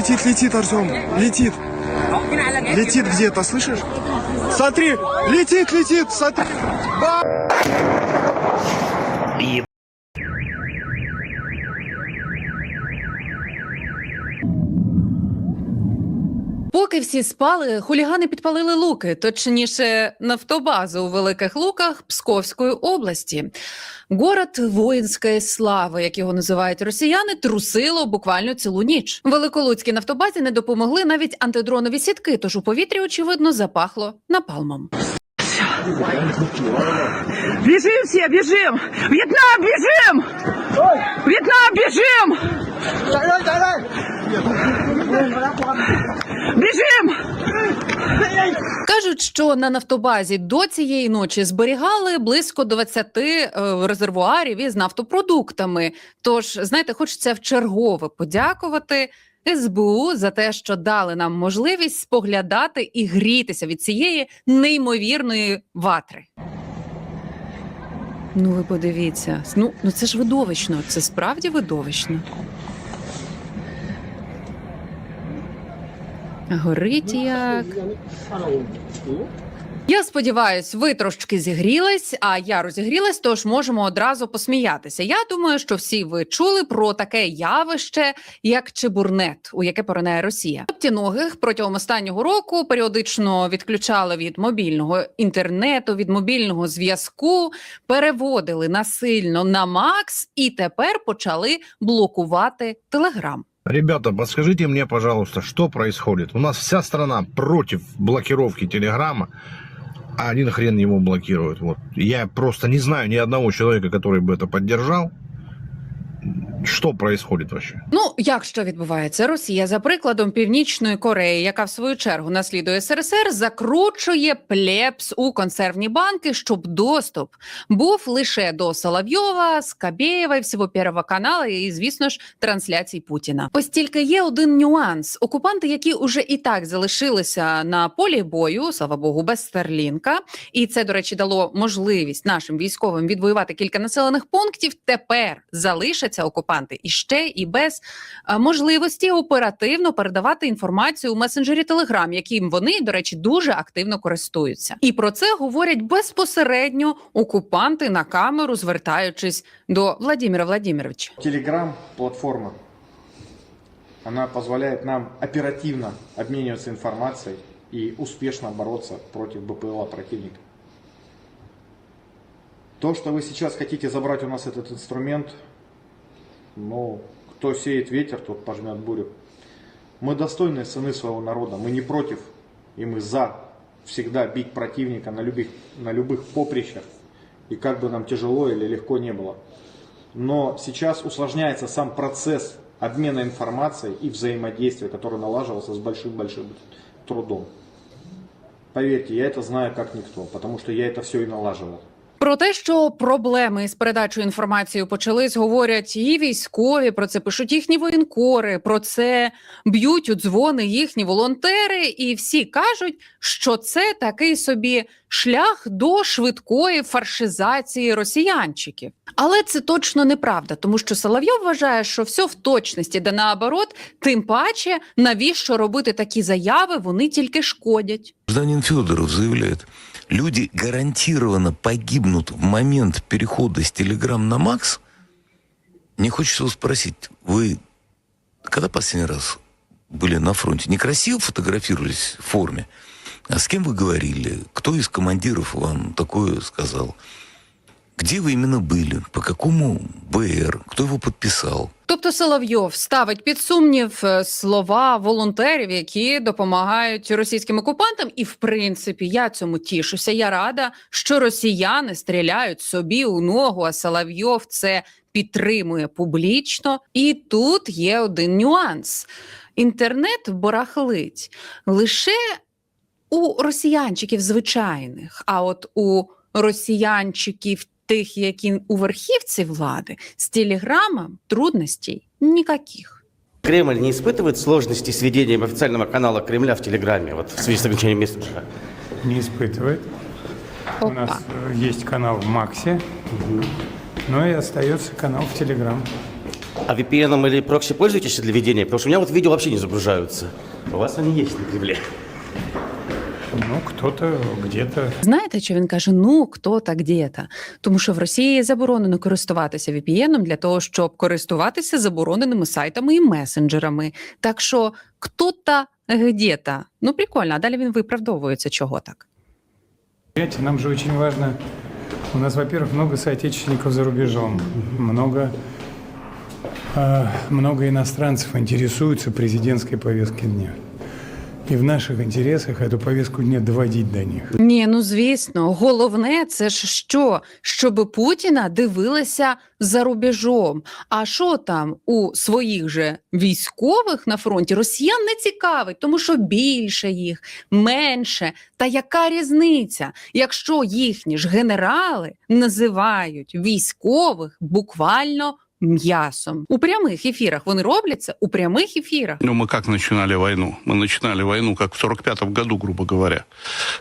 Летит, летит, Артем, летит. Летит где-то, слышишь? Смотри, летит, летит, смотри. Поки всі спали, хулігани підпалили луки, точніше, нафтобазу у Великих Луках Псковської області. Город воїнської слави, як його називають росіяни, трусило буквально цілу ніч. Великолуцькій нафтобазі не допомогли навіть антидронові сітки, тож у повітрі, очевидно, запахло напалмом. Бежим все, бежим! Вьетнам, бежим! Вьетнам, бежим! Бежим! Кажуть, що на нафтобазі до цієї ночі зберігали близько 20 е, резервуарів із нафтопродуктами. Тож, знаєте, хочеться вчергове подякувати. СБУ за те, що дали нам можливість споглядати і грітися від цієї неймовірної ватри. Ну, ви подивіться, ну, ну це ж видовищно, це справді видовищно. Горить як. Я сподіваюсь, ви трошки зігрілись, а я розігрілась, тож можемо одразу посміятися. Я думаю, що всі ви чули про таке явище, як чебурнет, у яке поринає Росія. Ноптіногих протягом останнього року періодично відключали від мобільного інтернету, від мобільного зв'язку, переводили насильно на Макс і тепер почали блокувати Телеграм. Ребята, подскажите мне, пожалуйста, что происходит? У нас вся страна против блокировки Телеграма, а один хрен его блокирует. Вот. Я просто не знаю ни одного человека, который бы это поддержал. Что происходит вообще? Ну, як що відбувається? Росія, за прикладом Північної Кореї, яка в свою чергу наслідує СРСР, закручує плебс у консервні банки, щоб доступ був лише до Соловйова, Скабєєва і всього Первого каналу, і, звісно ж, трансляцій Путіна. Ось тільки є один нюанс: окупанти, які уже і так залишилися на полі бою, слава Богу, без Старлінка, і це, до речі, дало можливість нашим військовим відвоювати кілька населених пунктів. Тепер залишаться окупанти і ще і без е, можливості оперативно передавати інформацію у месенджері Telegram, яким вони, до речі, дуже активно користуються. І про це говорять безпосередньо окупанти на камеру, звертаючись до Владимира Владимировича. Telegram платформа. Она позволяет нам оперативно обмениваться информацией и успешно бороться против БПЛА противника. То, что вы сейчас хотите забрать у нас этот инструмент, ну, кто сеет ветер, тот пожмет бурю. Мы достойные сыны своего народа, мы не против, и мы за всегда бить противника на любых, на любых поприщах, и как бы нам тяжело или легко не было. Но сейчас усложняется сам процесс обмена информацией и взаимодействия, который налаживался с большим-большим трудом. Поверьте, я это знаю как никто, потому что я это все и налаживал. Про те, що проблеми з передачою інформації почались, говорять і військові. Про це пишуть їхні воєнкори. Про це б'ють у дзвони їхні волонтери, і всі кажуть, що це такий собі шлях до швидкої фаршизації росіянчиків. Але це точно неправда, тому що Соловйов вважає, що все в точності, де наоборот, тим паче, навіщо робити такі заяви, вони тільки шкодять. Гражданин Федоров заявляет, люди гарантированно погибнут в момент перехода с Телеграм на Макс. Мне хочется вас спросить, вы когда последний раз были на фронте? Некрасиво фотографировались в форме? А с кем вы говорили? Кто из командиров вам такое сказал? Где вы именно были? По какому БР? Кто его подписал? Тобто Соловйов ставить під сумнів е, слова волонтерів, які допомагають російським окупантам. І в принципі я цьому тішуся. Я рада, що росіяни стріляють собі у ногу, а Соловйов це підтримує публічно. І тут є один нюанс: інтернет барахлить лише у росіянчиків звичайних, а от у росіянчиків. Тих, які у верхівці влади, з телеграмом трудностей ніяких. Кремль не испытывает сложности с ведением официального канала Кремля в Телеграме вот, в связи с ограничением мессенджера? Не испытывает. У Опа. нас э, есть канал в Максе, но и остается канал в Телеграм. А VPN или прокси пользуетесь для ведения? Потому что у меня вот видео вообще не загружаются. У вас они есть на Кремле. Ну, кто-то где-то Знаєте, що він каже: ну хто та где-то? Тому що в Росії заборонено користуватися VPN для того, щоб користуватися забороненими сайтами і месенджерами. Так що хто-то где-то. Ну прикольно, а далі він виправдовується, чого так. Нам же очень важно. У нас, во-первых, много соотечественников за рубежом, много, э, много иностранцев интересуются президентской повесткой дня. И в наших интересах эту повестку дня доводить до них. Ні, ну звісно, головне це ж що? Щоб Путіна дивилися за рубежом. А що там у своїх же військових на фронті росіян не цікавить, тому що більше їх, менше. Та яка різниця, якщо їхні ж генерали називають військових буквально м'ясом у прямих ефірах? Вони роблять це у прямих ефірах. Ну, мы как начинали войну? Мы начинали войну, как в 45-м году, грубо говоря.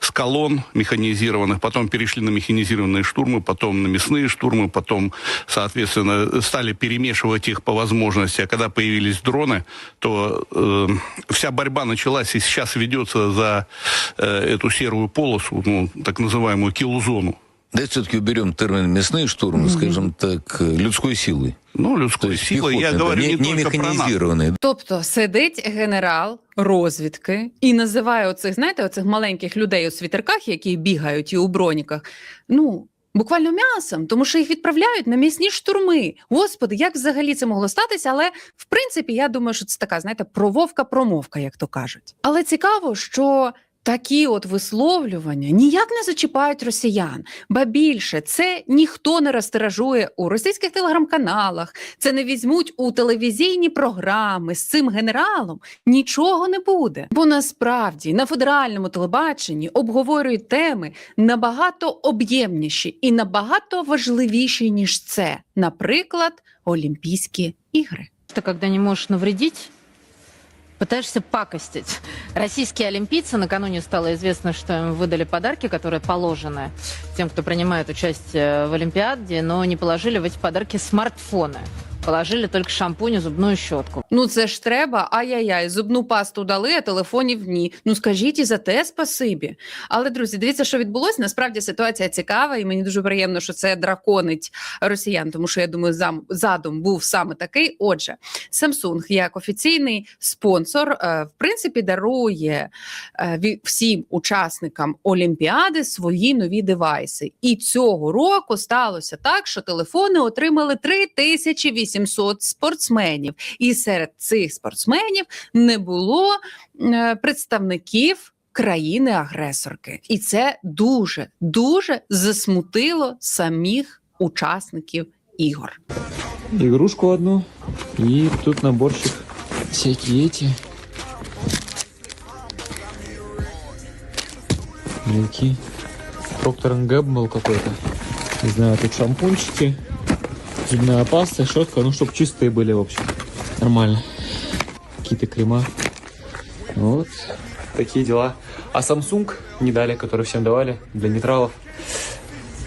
С колонн механизированных, потом перешли на механизированные штурмы, потом на мясные штурмы, потом, соответственно, стали перемешивать их по возможности. А когда появились дроны, то э, вся борьба началась и сейчас ведется за э, эту серую полосу, ну, так называемую килл-зону. Давайте все-таки уберем термин «мясные штурмы», скажем так, э, людской силой. Ну, То людской есть силой, я пехотной, да, говорю не, не, не только про нас. механизированные. Тобто сидить генерал розвідки і називає оцих, знаєте, оцих маленьких людей у світерках, які бігають і у броніках, ну. Буквально м'ясом, тому що їх відправляють на м'ясні штурми. Господи, як взагалі це могло статися? Але в принципі, я думаю, що це така, знаєте, прововка-промовка, як то кажуть. Але цікаво, що такі от висловлювання ніяк не зачіпають росіян. Ба більше це ніхто не розтиражує у російських телеграм-каналах, це не візьмуть у телевізійні програми з цим генералом. Нічого не буде. Бо насправді на федеральному телебаченні обговорюють теми набагато об'ємніші і набагато важливіші, ніж це, наприклад, Олімпійські ігри. Ты когда не можешь навредить, пытаешься пакостить. Российские олимпийцы, накануне стало известно, что им выдали подарки, которые положены тем, кто принимает участие в Олимпиаде, но не положили в эти подарки смартфоны. Положили только шампунь и зубную щетку. Ну це ж треба, ай-яй-яй, зубну пасту дали, а телефонів ні. Ну скажіть і за те спасибі. Але друзі, дивіться, що відбулося. Насправді ситуація цікава, і мені дуже приємно, що це драконить росіян, тому що я думаю, зам задум був саме такий. Отже, Samsung як офіційний спонсор, е, в принципі, дарує е, всім учасникам Олімпіади свої нові девайси. І цього року сталося так, що телефони отримали 3800 спортсменів. І серед цих спортсменів не було е, представників. Країни-агресорки, і це дуже дуже засмутило самих учасників ігор. игрушку одну. И тут наборчик всякие эти. Мелки. Проктор Гэмбл какой-то. Не знаю, тут шампунчики, зубная паста, щетка, ну, чтобы чистые были, в общем. Нормально. Какие-то крема. Вот. Такие дела. А Samsung не дали, который всем давали для нейтралов.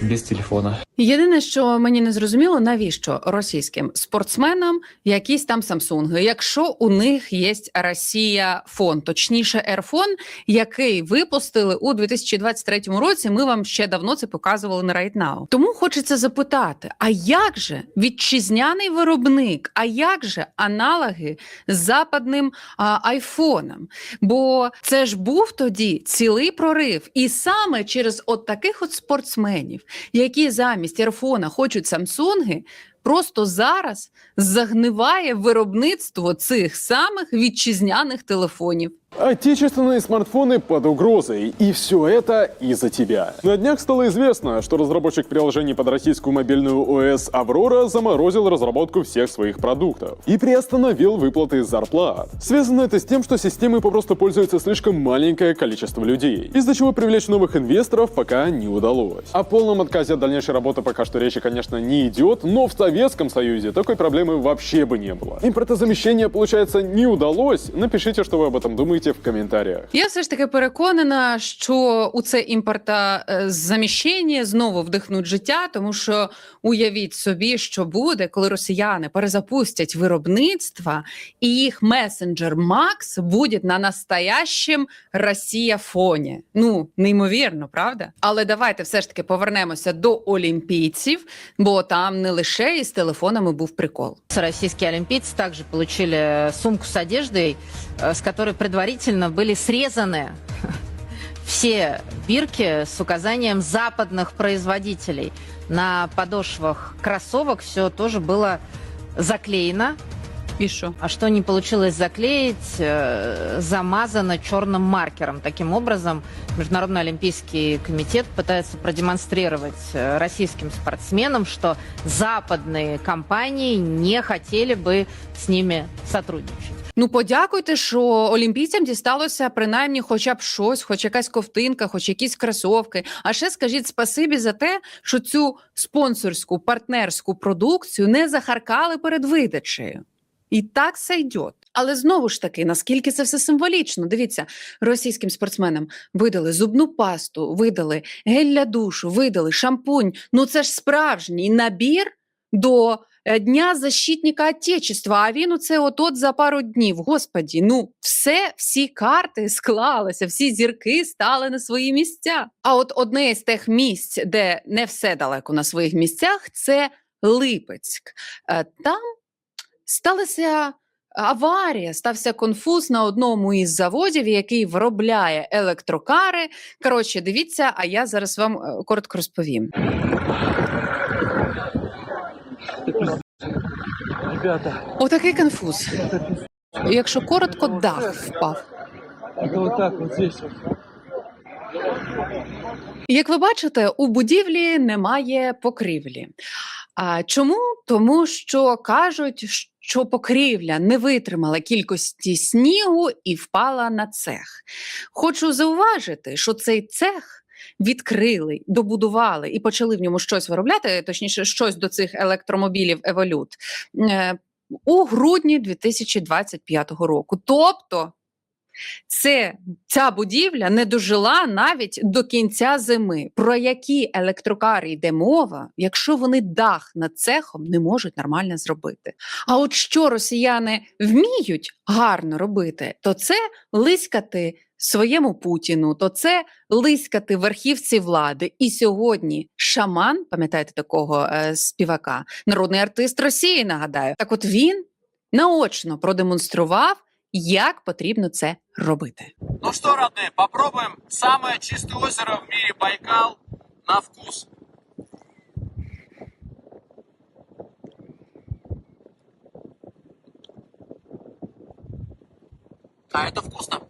Без телефона. Єдине, що мені не зрозуміло, навіщо російським спортсменам якісь там самсунги, якщо у них є Росія фон, точніше, Ерфон, який випустили у 2023 році. Ми вам ще давно це показували на Right Now. Тому хочеться запитати: а як же вітчизняний виробник? А як же аналоги з западним а, айфоном? Бо це ж був тоді цілий прорив, і саме через от таких от спортсменів, які замість Ерфона хочуть Самсунги, просто зараз загниває виробництво цих самих вітчизняних телефонів. Отечественные смартфоны под угрозой. И все это из-за тебя. На днях стало известно, что разработчик приложений под российскую мобильную ОС «Аврора» заморозил разработку всех своих продуктов и приостановил выплаты зарплат. Связано это с тем, что системой попросту пользуется слишком маленькое количество людей, из-за чего привлечь новых инвесторов пока не удалось. О полном отказе от дальнейшей работы пока что речи, конечно, не идет, но в Советском Союзе такой проблемы вообще бы не было. Импортозамещение, получается, не удалось. Напишите, что вы об этом думаете напишите в комментариях. Я все ж таки переконана, що у це імпортозаміщення знову вдихнуть життя, тому що уявіть собі, що буде, коли росіяни перезапустять виробництва, і їх месенджер Макс буде на настоящем Росія фоні. Ну неймовірно, правда? Але давайте все ж таки повернемося до олімпійців, бо там не лише із телефонами був прикол. Российские олимпийцы также получили сумку с одеждой, э, с которой предварительно были срезаны все бирки с указанием западных производителей. На подошвах кроссовок все тоже было заклеено. Що? А что не получилось заклеить, э, замазано черным маркером. Таким образом, Международный олимпийский комитет пытается продемонстрировать э, российским спортсменам, что западные компании не хотели бы с ними сотрудничать. Ну, подякуйте, що олімпійцям дісталося принаймні хоча б щось, хоч якась ковтинка, хоч якісь кросовки. А ще скажіть спасибі за те, що цю спонсорську партнерську продукцію не захаркали перед видачею. І так все йде. Але знову ж таки, наскільки це все символічно? Дивіться, російським спортсменам видали зубну пасту, видали гель для душу, видали шампунь. Ну це ж справжній набір до Дня защитника Отечества, а він оце от-от за пару днів. Господі, ну все, всі карти склалися, всі зірки стали на свої місця. А от одне з тих місць, де не все далеко на своїх місцях, це Липецьк. Е, Там сталася аварія, стався конфуз на одному із заводів, який виробляє електрокари. Коротше, дивіться, а я зараз вам е, коротко розповім. Отакий конфуз. Якщо коротко, дах впав. Як ви бачите, у будівлі немає покрівлі. А чому? Тому що кажуть, що покрівля не витримала кількості снігу і впала на цех. Хочу зауважити, що цей цех відкрили, добудували і почали в ньому щось виробляти, точніше, щось до цих електромобілів Еволют у грудні 2025 року. Тобто це ця будівля не дожила навіть до кінця зими. Про які електрокари йде мова, якщо вони дах над цехом не можуть нормально зробити? А от що росіяни вміють гарно робити, то це лиськати своєму Путіну, то це лиськати верхівці влади. І сьогодні шаман, пам'ятаєте такого е, співака, народний артист Росії, нагадаю. Так, от він наочно продемонстрував. Як потрібно це робити? Ну что, родные, попробуем самое чистое озеро в мире Байкал на вкус. А это вкусно.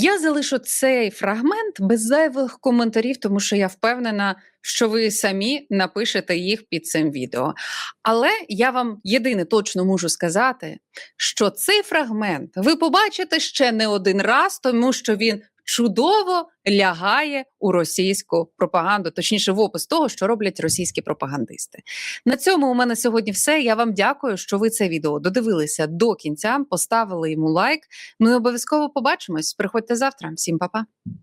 Я залишу цей фрагмент без зайвих коментарів, тому що я впевнена, що ви самі напишете їх під цим відео. Але я вам єдине точно можу сказати, що цей фрагмент ви побачите ще не один раз, тому що він чудово лягає у російську пропаганду, точніше, в опис того, що роблять російські пропагандисти. На цьому у мене сьогодні все. Я вам дякую, що ви це відео додивилися до кінця, поставили йому лайк. І обов'язково побачимось. Приходьте завтра. Всім па-па.